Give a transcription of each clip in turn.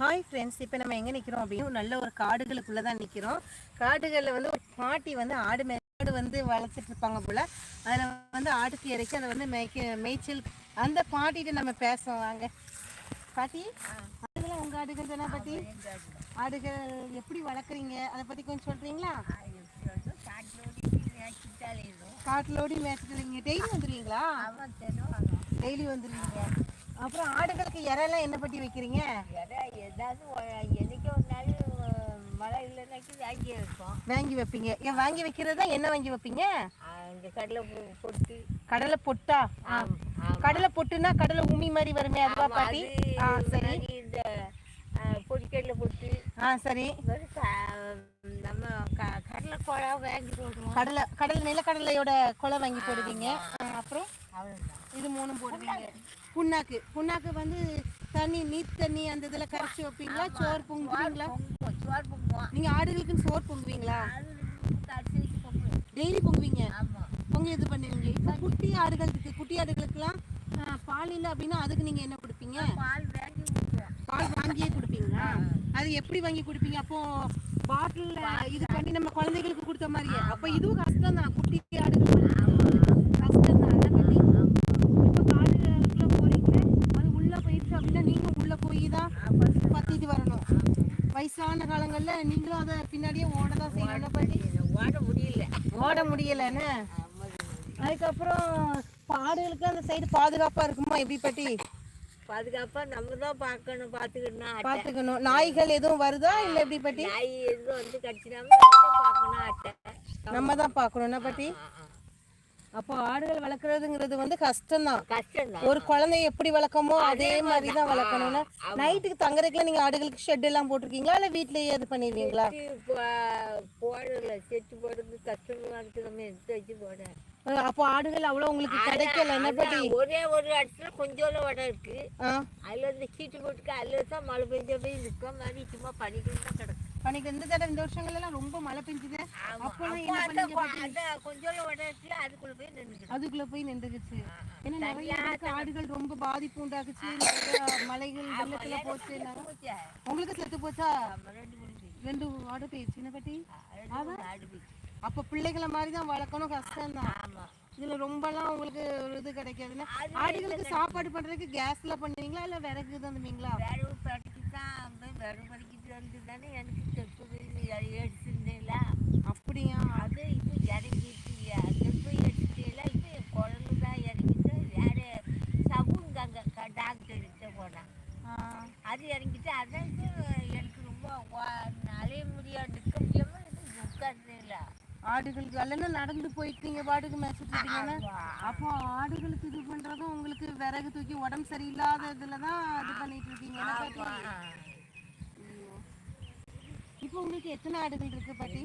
Hi friends இப்போ நம்ம எங்கே நிற்கிறோம் அப்படின்னு நல்ல ஒரு காடுகளுக்குள்ளே தான் நிற்கிறோம் காடுகளில் வந்து ஒரு பாட்டி வந்து ஆடு மேடு வந்து வளர்த்துட்டு இருப்பாங்க போல். அதில் வந்து ஆட்டுக்கு இறக்கி அதை வந்து மேய்க்க மேய்ச்சல் அந்த பாட்டிகிட்ட நம்ம பேசுவோம். வாங்க. பாட்டி ஆடுகள்லாம் உங்கள் ஆடுகள் தானே பாட்டி? ஆடுகள் எப்படி வளர்க்குறீங்க? அதை பற்றி கொஞ்சம் சொல்கிறீங்களா காட்டிலோடி மேய்ச்சிட்டு டெய்லி வந்துடுவீங்களா டெய்லி வந்துடுவீங்க அப்புறம் ஆடுகளுக்கு இறையெல்லாம் என்ன பட்டி வைக்கிறீங்க? ஏதாவது என்னைக்கு ஒரு நாள் மழை இல்லைனாக்கி வாங்கி வைப்போம். வாங்கி வைப்பீங்க. ஏன் வாங்கி வைக்கிறதா? என்ன வாங்கி வைப்பீங்க? இந்த கடலை பொட்டு. கடலை பொட்டா. கடலை பொட்டுனா கடலை உமி மாதிரி வருமே அதுவா பாட்டி? ஆ சரி. இந்த பொடிக்கடலை பொட்டு. ஆ சரி. நம்ம கடலை குழா வாங்கி போடுவோம் கடலை கடலை நிலக்கடலையோட கொலை வாங்கி போடுவீங்க. அப்புறம் இது மூணும் போடுவீங்க. புண்ணாக்கு புண்ணாக்கு வந்து தண்ணி நீர் தண்ணி அந்த இதுல கரைச்சி வைப்பீங்களா? சோறு பொங்குவீங்களா? சோறு பொங்குவோம் நீங்க ஆடுகளுக்குன்னு சோறு பொங்குவீங்களா? டெய்லி பொங்குவீங்க? ஆமாம் பொங்க இது பண்ணுவீங்க? இப்போ குட்டி ஆடுகள் இருக்கு. குட்டி ஆடுகளுக்கெல்லாம் ஆ, பால் இல்லை அப்படின்னா அதுக்கு நீங்க என்ன கொடுப்பீங்க? பால் வாங்கி பால் வாங்கியே கொடுப்பீங்களா? அது எப்படி வாங்கி கொடுப்பீங்க? அப்போ பாட்டில் இது பண்ணி நம்ம குழந்தைகளுக்கு கொடுத்த மாதிரியே. அப்போ இதுவும் கஷ்டம் தான் குட்டி ஆடுகள் கஷ்டம் தான் என்ன பண்ணி இப்போ காடுகளுக்குள்ள போறீங்க. அது உள்ள போயிடுச்சு அப்படின்னா நீங்க உள்ள போய் தான் பத்திட்டு வரணும். வயசான காலங்கள்ல நீங்களும் அதை பின்னாடியே ஓட தான் செய்யணும் பண்ணி ஓட முடியல. ஓட முடியலன்னு அதுக்கப்புறம் ஆடுகளுக்கு அந்த சைடு பாதுகாப்பா இருக்குமா? எப்படி பட்டி பாதுகாப்பா நம்ம தான் பார்க்கணும் பார்த்துக்கணும் அட்டை பாத்துக்கணும் நாய்கள் எதுவும் வருதா? இல்ல எப்படி பட்டி? நாய் எதுவும் வந்து கடிச்சிடாம நம்ம தான் பார்க்கணும் அட்டை நம்ம தான் பார்க்கணும். என்ன பாட்டி? அப்போ ஆடுகள் வளர்க்குறதுங்கிறது வந்து கஷ்டம்தான். கஷ்டம் தான் ஒரு குழந்தைய எப்படி வளர்க்கமோ அதே மாதிரி தான் வளர்க்கணும்னா. நைட்டுக்கு தங்குறதுக்குலாம் நீங்க ஆடுகளுக்கு ஷெட் எல்லாம் போட்டிருக்கீங்களா? இல்ல வீட்லயே இது பண்ணிடுவீங்களா? போடல செட்டு போடுறது கஷ்டமா இருக்கு நம்ம எடுத்து வச்சு போட அப்போ ஆடுகள் அவ்வளவு உங்களுக்கு கிடைக்கல. என்ன ஒரே ஒரு இடத்துல கொஞ்சோட இடம் இருக்கு. அதுல இந்த சீட்டு போட்டுக்க அதுல தான் மழை பெஞ்ச போய் நிற்க மாதிரி சும்மா பண்ணிக்கிட்டு தான் கிடக்கு. பண்ணிக்கு இந்த தடவை இந்த வருஷங்கள் எல்லாம் ரொம்ப மழை பெஞ்சுது? அந்த கொஞ்சோட இடம் இருக்குல்ல அதுக்குள்ள போய் நின்றுக்கிட்டு அதுக்குள்ள போய் நின்றுக்குச்சு. ஏன்னா நிறைய ஆடுகள் ரொம்ப பாதிப்பு உண்டாக்குச்சு. மலைகள் வெள்ளத்துல போச்சு. உங்களுக்கு செத்து போச்சா? ரெண்டு ஆடு போயிடுச்சு என்ன பாட்டி? ரெண்டு ஆடு போச்சு அப்ப பிள்ளைகளை மாதிரி தான் வளர்க்கணும் கஷ்டம் தான் இதுல ரொம்பலாம் உங்களுக்கு ஒரு இது கிடைக்காதுல்ல ஆடுகளுக்கு சாப்பாடு பண்றதுக்கு கேஸ்ல பண்ணுவீங்களா இல்ல விறகு தந்துவீங்களா? வேறு படிக்கு தான் போய் வேறு படிக்கிட்டு வந்து தானே எனக்கு செப்பு எடுத்துருந்தேன்ல அப்படியா? அது இப்போ இறங்கிட்டு செப்பு எடுத்துட்டேல இப்போ என் குழந்தை தான் இறங்கிட்டு வேறு சவுங்காங்க டாக்டர் கிட்ட போனேன் ஆ, அது இறங்கிட்டு அதான் இது எனக்கு ரொம்ப வா- அலைய முடியாது நிற்க முடியாமல் எனக்கு உட்கார்ந்தேன்ல ஆடுகளுக்கு அல்லனா நடந்து போயிட்டு நீங்க பாட்டுக்கு மேய்ச்சிட்டு இருக்கீங்கன்னா அப்போ ஆடுகளுக்கு இது பண்றதும் உங்களுக்கு விறகு தூக்கி உடம்பு சரியில்லாத இதுல தான் இது பண்ணிட்டு இருக்கீங்க. இப்போ உங்களுக்கு எத்தனை ஆடுகள் இருக்கு பாட்டி?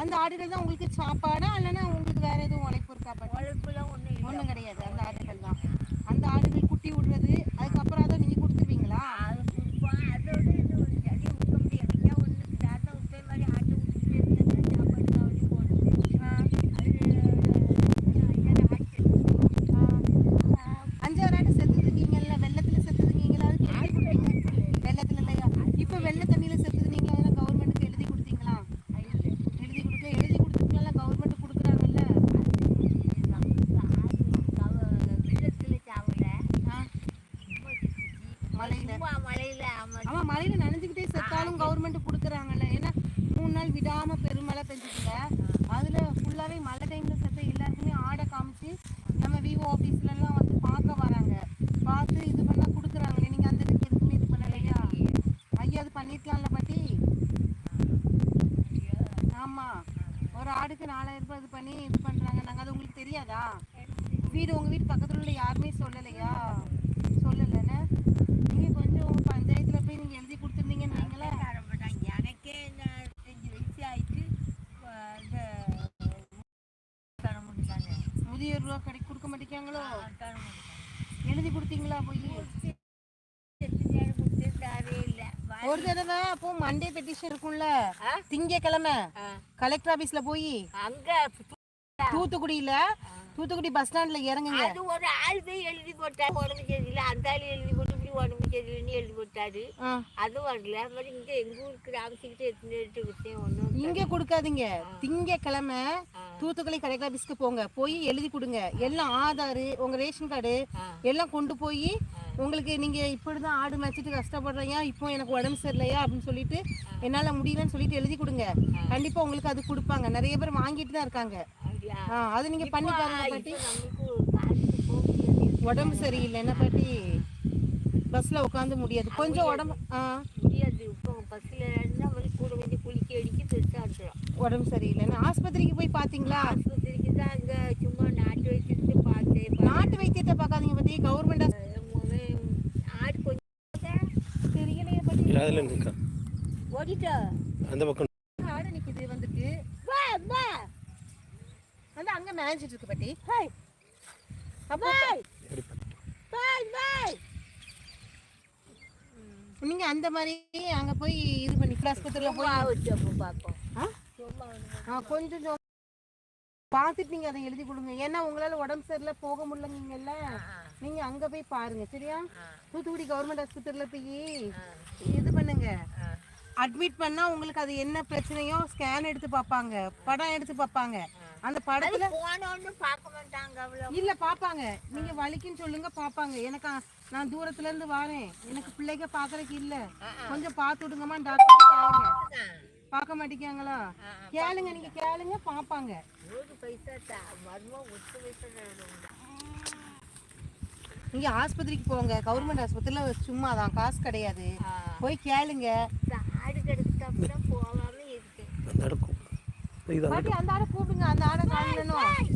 அந்த ஆடுகள் தான் உங்களுக்கு சாப்பாடா இல்லைன்னா உங்களுக்கு வேற எதுவும் உழைப்பு இருக்கா பாட்டி? உழைப்புலாம் ஒன்றும் இல்லை. ஒன்றும் கிடையாது. அந்த ஆடுகள் தான். அந்த ஆடுகள் குட்டி விடுறது அதுக்கப்புறம் அதை நீங்க கொடுத்துருவீங்களா அது கொடுப்போம் அதோட இது ஒரு செடி விற்க முடியாது ஐயா ஒன்றுக்கு தாத்தா விட்டே மாதிரி ஆட்டை விட்டுட்டு இருந்தாங்க சாப்பாடு காவடி போடுது அஞ்சாறு ஆடு செத்துதுங்கீங்கல்ல வெள்ளத்துல செத்துதுங்கீங்களா அது கேள்விப்பட்டிருக்கீங்க. வெள்ளத்துல இல்லையா இப்போ வெள்ள தண்ணியில செத்துதுனீங்களா அதெல்லாம் கவர்மெண்ட்டுக்கு எழுதி கொடுத்தீங்களா எழுதி கொடுக்க எழுதி கொடுத்துருக்கலாம் கவர்மெண்ட் கொடுக்குறாங்கல்ல வெள்ளத்தில் சாவல ஆ, மழையில சும்மா மழையில ஆமாம் ஆமா மழையில நனைஞ்சுக்கிட்டே செத்தாலும் கவர்மெண்ட் கொடுக்குறாங்கல்ல ஏன்னா மூணு நாள் விடாம பெருமழை பெஞ்சுச்சுல அதுல ஃபுல்லாவே மழை டைம்ல செத்த எல்லாருக்குமே ஆடை காமிச்சு நம்ம விஓ ஆஃபீஸ்லலாம் எல்லாம் வந்து பார்க்க வராங்க. பார்த்து இது பண்ணா கொடுக்குறாங்களே நீங்க அந்த இதுக்கு எதுக்குமே இது பண்ணலையா? ஐயா அது பண்ணிக்கலாம்ல பாட்டி. ஆமா. ஒரு ஆடுக்கு நாலாயிரம் ரூபாய் இது பண்ணி இது பண்றாங்க. நாங்க அது உங்களுக்கு தெரியாதா? வீடு உங்க வீட்டு பக்கத்துல உள்ள யாருமே சொல்லலையா? சொல்லலைன்னு. நீங்க கொஞ்சம் பஞ்சாயத்துல போய் நீங்க எழுதி கொடுத்துருந்தீங்கன்னு வைங்களேன். எனக்கே அஞ்சு வயசு ஆயிட்டு இந்த தர முதியோர் ரூபா கிடைக்கும் மாட்டேங்காங்களோ எழுதி கொடுத்தீங்களா போய்? ஒரு தடவை அப்போ மண்டே பெட்டிஷன் இருக்கும்ல? திங்கக்கிழமை. கலெக்டர் ஆபீஸ்ல போய் அங்கே தூத்துக்குடியில தூத்துக்குடி பஸ் ஸ்டாண்ட்ல இறங்குங்க. அது ஒரு ஆள் போய் எழுதி போட்டா உடம்பு சரியில்லை அந்த ஆள் இப்படி சரியில்லைன்னு எழுதி விட்டாரு ஆ. அது வரல. மாதிரி இங்கே எங்கள் ஊருக்கு ராமசிக்கிட்ட எடுத்துட்டு விஷயம் ஒன்றும் இங்க கொடுக்காதீங்க. திங்கக்கிழமை தூத்துக்குடி கலெக்டர் ஆஃபீஸ்க்கு போங்க. போய் எழுதி கொடுங்க. எல்லாம் ஆதார் உங்க ரேஷன் கார்டு. எல்லாம் கொண்டு போய் உங்களுக்கு நீங்க இப்படிதான் ஆடு மேய்ச்சிட்டு கஷ்டப்படுறீங்க. இப்போ எனக்கு உடம்பு சரியில்லையா அப்படின்னு சொல்லிட்டு என்னால முடியலன்னு சொல்லிட்டு எழுதி கொடுங்க. கண்டிப்பா உங்களுக்கு அது கொடுப்பாங்க. நிறைய பேர் வாங்கிட்டு தான் இருக்காங்க. ஆ, அது நீங்க பண்ணி பாருங்க பாட்டி. உடம்பு சரியில்லை என்ன பாட்டி. பஸ்ல உட்காந்து முடியாது. கொஞ்சம் உடம்பு ஆ. முடியாது. இப்போ பஸ்ஸில் கூட கொஞ்சம் குளிக்க அடிக்க பெருசாக அடிச்சிடும். உடம்பு சரியில்லைன்னு ஆஸ்பத்திரிக்கு போய் பாத்தீங்களா? ஆஸ்பத்திரிக்கு தான் அங்கே சும்மா நாட்டு வச்சுட்டு பார்த்தேன். நாட்டு வைத்தியத்தை பார்க்காதீங்க பாட்டி கவர்மெண்ட் ஆடு கொஞ்சம் தெரியலையே அதில் நிற்கான் ஓடிட்டா? அந்த பக்கம் ஆடு நிக்குது வந்துட்டு. வந்து அங்க மேய்ச்சிட்டு இருக்கு பாட்டி ஹாய். பாய் பாய் பாய் நீங்க அந்த மாதிரி அங்க போய் இது பண்ணி ஆஸ்பத்திரியில போய் பார்ப்போம் கொஞ்சம் பார்த்துட்டு நீங்க அதை எழுதி கொடுங்க. ஏன்னா உங்களால உடம்பு சரியில்லை போக முடியலங்கல்ல நீங்க அங்க போய் பாருங்க சரியா? தூத்துக்குடி கவர்மெண்ட் ஆஸ்பத்திரியில போய் இது பண்ணுங்க. அட்மிட் பண்ணா உங்களுக்கு அது என்ன பிரச்சனையோ ஸ்கேன் எடுத்து பார்ப்பாங்க. படம் எடுத்து பார்ப்பாங்க. அந்த படத்துல இல்ல பாப்பாங்க நீங்க வலிக்குன்னு சொல்லுங்க பாப்பாங்க எனக்கு நான் தூரத்துல இருந்து வரேன். எனக்கு பிள்ளைங்க பாக்குறதுக்கு இல்ல. கொஞ்சம் பார்த்து விடுங்கம்மா டாக்டர் கேளுங்க. பார்க்க மாட்டேங்காங்களா கேளுங்க நீங்க கேளுங்க பாப்பாங்க நீங்க ஆஸ்பத்திரிக்கு போங்க. கவர்மெண்ட் ஆஸ்பத்திரியில சும்மா தான் காசு கிடையாது. போய் கேளுங்க. ஆடு அந்த ஆளை கூப்பிடுங்க. அந்த ஆளை காணணும்.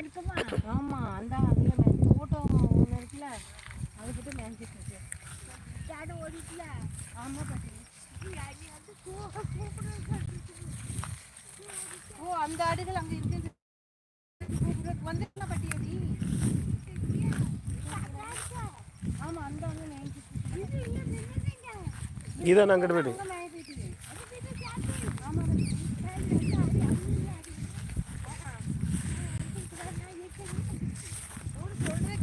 காட்டுக்குமா ஆமா அந்த அதுல மே- தோட்டம் ஒண்ணு இருக்குல்ல அதுக்கிட்ட மேய்ஞ்சிட்டு இருக்கு ஆடு ஓடிக்கல ஆமா பாட்டி. அது வந்து போக கூப்பிடுறது ஓ அந்த ஆடுகள் அங்க இருக்குது வந்துக்கலாம் பாட்டி அடி ஆமா அந்த அங்க மேய்ஞ்சிட்டு இருக்கு. இதான் அங்கிட்டு போயிட்டு அங்க மேய்ஞ்சிட்டு இருக்கு. ஆமா பாட்டி. ஒரு சொல்றதுக்கு வந்துருச்சு இது கரெக்டா சொல்றாங்க ஆமா கண்ணு தெரிய மாட்டேங்குது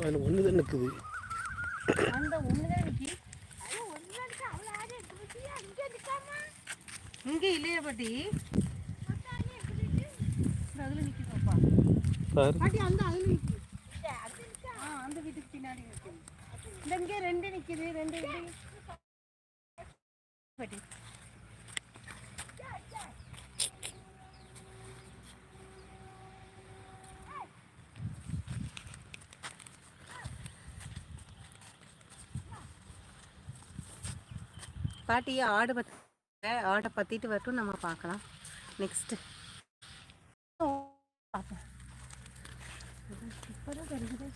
அதில் ஒன்று தான் நிற்குது இங்க இல்லையா பாட்டி. அதுல நிக்கி பாப்பா. பாட்டி அந்த அதுல நிக்கி. ஆ அந்த வீட்டுக்கு பின்னாடி நிக்குது இந்த இங்க ரெண்டு நிக்குது ரெண்டு ரெண்டு பாட்டி பாட்டியை ஆடு பத்த ஆடை பற்றிட்டு வரட்டும் நம்ம பார்க்கலாம் நெக்ஸ்ட்டு பார்ப்போம் இப்போதான் தெரியுது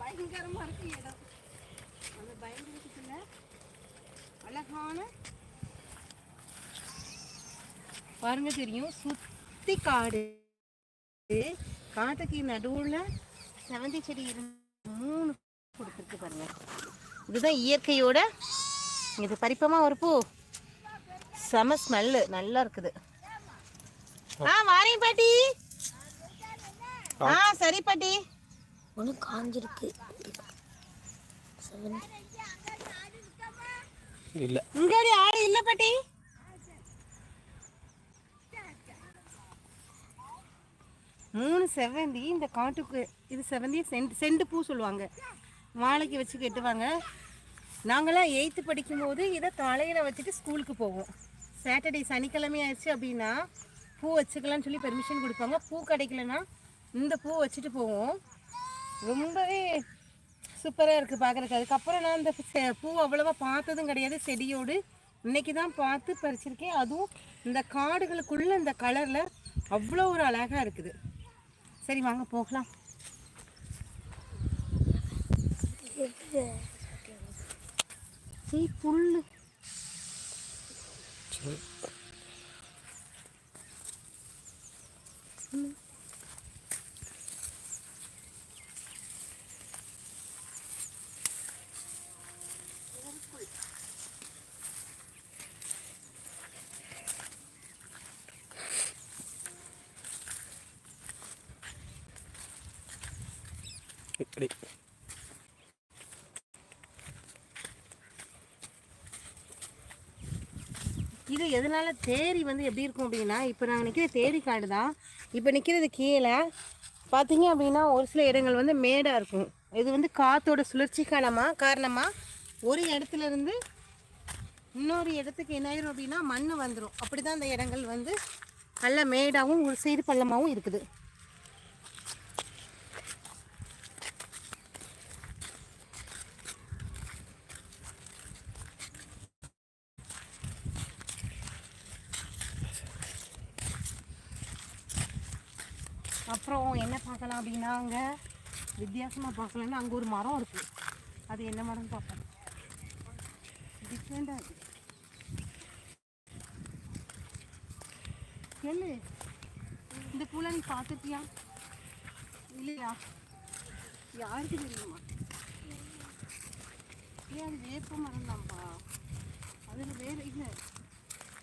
பயங்கரமா இருக்கு இடம் அந்த பயங்கரத்துக்குள்ள அழகான பாருங்க தெரியும். சுத்தி காடு. காட்டுக்கு நடுவுல செவந்தி செடி இருந்து மூணு கொடுத்துருக்கு பாருங்க. இதுதான் இயற்கையோட இது பறிப்பமா ஒரு பூ? செம ஸ்மெல்லு நல்லா இருக்குது. ஆ வாரேன் பாட்டி. ஆ சரி பாட்டி. ஒன்று காஞ்சிருக்கு. இல்லை இங்கடி ஆடு இல்ல பாட்டி மூணு செவந்தி இந்த காட்டுக்கு இது செவந்தி செண்டு செண்டு பூ சொல்லுவாங்க மாலைக்கு வச்சு கட்டுவாங்க நாங்களாம் எயித்து படிக்கும்போது இதை தலையில் வச்சுட்டு ஸ்கூலுக்கு போவோம் சாட்டர்டே சனிக்கிழமை ஆயிடுச்சு அப்படின்னா பூ வச்சுக்கலாம்னு சொல்லி பெர்மிஷன் கொடுப்பாங்க பூ கிடைக்கலன்னா இந்த பூ வச்சுட்டு போவோம் ரொம்பவே சூப்பராக இருக்குது பார்க்குறதுக்கு அதுக்கப்புறம் நான் இந்த பூ அவ்வளோவா பார்த்ததும் கிடையாது. செடியோடு இன்னைக்கு தான் பார்த்து பறிச்சிருக்கேன். அதுவும் இந்த காடுகளுக்குள்ள இந்த கலரில் அவ்வளோ ஒரு அழகாக இருக்குது. சரி வாங்க போகலாம். புல்லு. இப்படி இது எதனால் தேரி வந்து எப்படி இருக்கும் அப்படின்னா இப்போ நாங்கள் நிற்கிற தேரி காடு தான். இப்போ நிற்கிறது கீழே. பார்த்தீங்க அப்படின்னா ஒரு சில இடங்கள் வந்து மேடாக இருக்கும். இது வந்து காற்றோட சுழற்சி காரணமாக காரணமாக ஒரு இடத்துல இருந்து இன்னொரு இடத்துக்கு என்ன ஆயிரும் அப்படின்னா மண் வந்துடும் அப்படி தான் அந்த இடங்கள் வந்து நல்ல மேடாகவும் ஒரு சைடு பள்ளமாகவும் இருக்குது அப்புறம் என்ன பார்க்கலாம் அப்படின்னா அங்கே வித்தியாசமாக பார்க்கலன்னா அங்கே ஒரு மரம் இருக்குது அது என்ன மரம் பார்ப்போம். டிஃப்ரெண்டாக இருக்குது சொல்லு. இந்த பூலை நீ பார்த்துட்டியா இல்லையா? யாருக்கு தெரியுமா? ஏன் அது வேப்ப மரம் தான்ப்பா அதில் வேறு இல்லை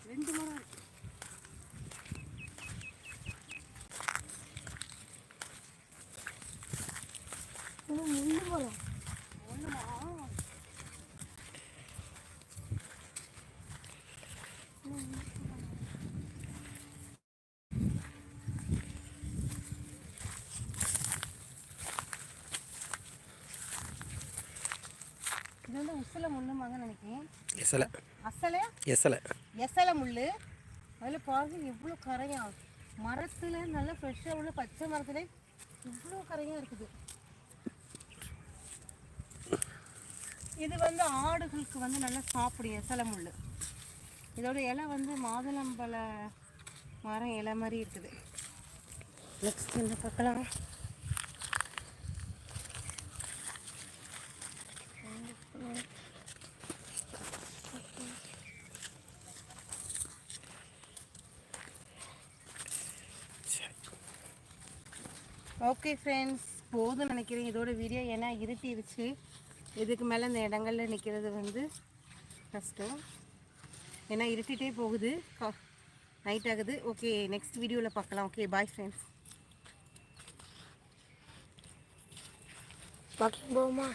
ரெண்டு மரம் இருக்கு ஒன்றுமா இது முள்ளுமாங்கன்னு நினைக்கிறேன். எசலை. அசலை? எசலை. எசலை முள் அதில் பாருங்க எவ்வளோ கரையா. மரத்தில் நல்லா ஃப்ரெஷ்ஷாக உள்ள பச்சை மரத்தில் இவ்வளோ கரையா இருக்குது. இது வந்து ஆடுகளுக்கு வந்து நல்லா சாப்பிடும் எசலை முள் இதோட இலை வந்து மாதுளம்பழ மரம் இலை மாதிரி இருக்குது. நெக்ஸ்ட் என்ன பார்க்கலாம்? ஓகே ஃப்ரெண்ட்ஸ் போதும் நினைக்கிறேன். இதோட வீடியோ ஏன்னா இருட்டிருச்சு. இதுக்கு மேலே இந்த இடங்கள்ல நிற்கிறது வந்து கஷ்டம். ஏன்னா இருட்டிகிட்டே போகுது. நைட் ஆகுது. ஓகே நெக்ஸ்ட் வீடியோவில் பார்க்கலாம். ஓகே பாய் ஃப்ரெண்ட்ஸ் வாக்கிங் போவோமா?